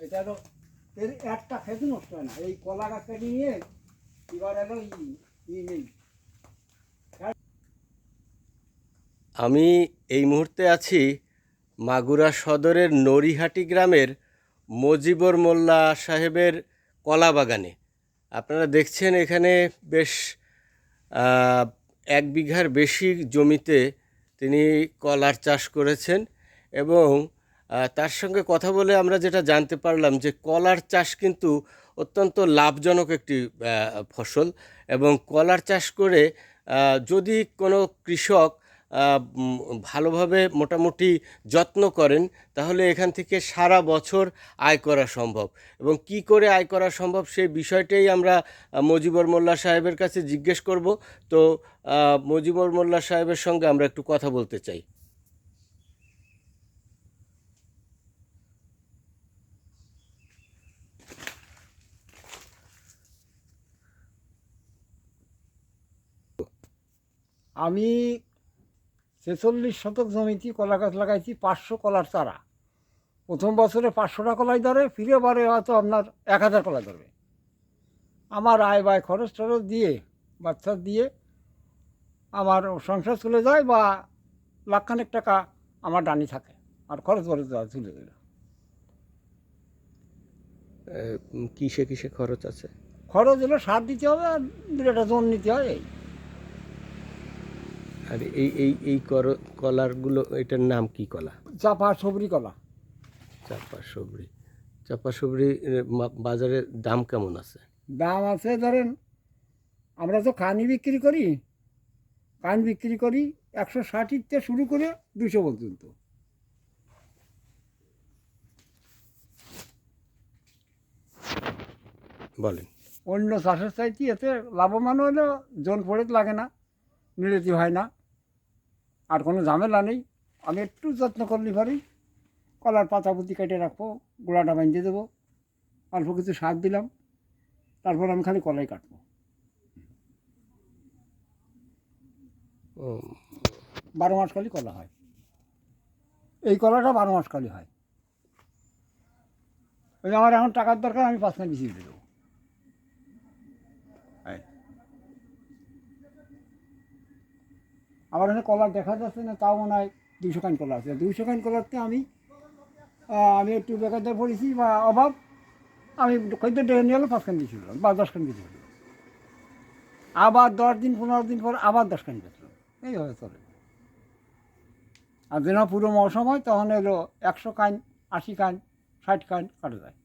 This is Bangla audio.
এটা এর একটা নষ্ট হয় না। এই কলা গাছটাকে নিয়ে এবার নেই। আমি এই মুহূর্তে আছি মাগুরা সদরের নরিহাটি গ্রামের মজিবর মোল্লা সাহেবের কলা বাগানে আপনারা দেখছেন এখানে বেশ এক বিঘার বেশি জমিতে তিনি কলার চাষ করেছেন এবং তার সঙ্গে কথা বলে আমরা যেটা জানতে পারলাম যে কলার চাষ কিন্তু অত্যন্ত লাভজনক একটি ফসল এবং কলার চাষ করে যদি কোনো কৃষক ভালোভাবে মোটামুটি যত্ন করেন, তাহলে এখান থেকে সারা বছর আয় করা সম্ভব। এবং কি করে আয় করা সম্ভব সেই বিষয়টাই আমরা মজিবর মোল্লা সাহেবের কাছে জিজ্ঞেস করব। তো মজিবর মোল্লা সাহেবের সঙ্গে আমরা একটু কথা বলতে চাই। আমি ছেচল্লিশ শতক জমিতে কলা গাছ লাগাইছি পাঁচশো কলার চারা। প্রথম বছরে পাঁচশোটা কলাই ধরে ফিরে বারে হয়তো আপনার এক হাজার কলাই ধরবে। আমার আয় ব্যয় খরচ টরচ দিয়ে বাচ্চা দিয়ে আমার সংসার চলে যায় বা লাখখানেক টাকা আমার ডানি থাকে আর খরচ করে দেওয়া চলে গেল কিসে কিসে খরচ আছে? খরচ হলো সার দিতে হবে আর দুটা জোন নিতে হয় এই। আর এই এই এই কলারগুলো এটার নাম কি কলা? চাপা সবরি কলা। চাপা সবরি। চাপা সবরি বাজারে দাম কেমন আছে? দাম আছে ধরেন আমরা তো কানি বিক্রি করি কান বিক্রি করি একশো ষাটিতে শুরু করে দুশো পর্যন্ত। বলেন। অন্য চাষের চাইতে এতে লাভবান হলেও জন পড়ে লাগে না নিড়েতি হয় না। আর কোনো ঝামেলা নেই। আমি একটু যত্ন করলে পারি কলার পাতা পুঁতি কেটে রাখব গোড়াটা বাঁধিয়ে দেবো অল্প কিছু সার দিলাম। তারপর আমি খালি কলাই কাটবো। ও, বারো মাস খালি কলা হয়। এই কলাটা বারো মাস খালি হয়। ওই আমার এখন টাকার দরকার আমি পাঁচ মাস বেশি দেবো এই। আমার এখানে কলার দেখা যাচ্ছে না, তাও মনে হয় দুইশো কান কলা আছে। দুইশো কান কলাতে আমি আমি একটু বেকারদার পড়েছি বা অভাব, আমি খদ্দের ডেকে নিয়ে এলো পাঁচ কান দিয়েছিল বা দশ কান দিয়েছিল আবার দশ দিন, পনেরো দিন পর আবার দশ কান বেচলাম। এইভাবে চলে। আর যেন পুরো মৌসুম হয়, তখন এলো একশো কান আশি কান ষাট কান কাটা যায়।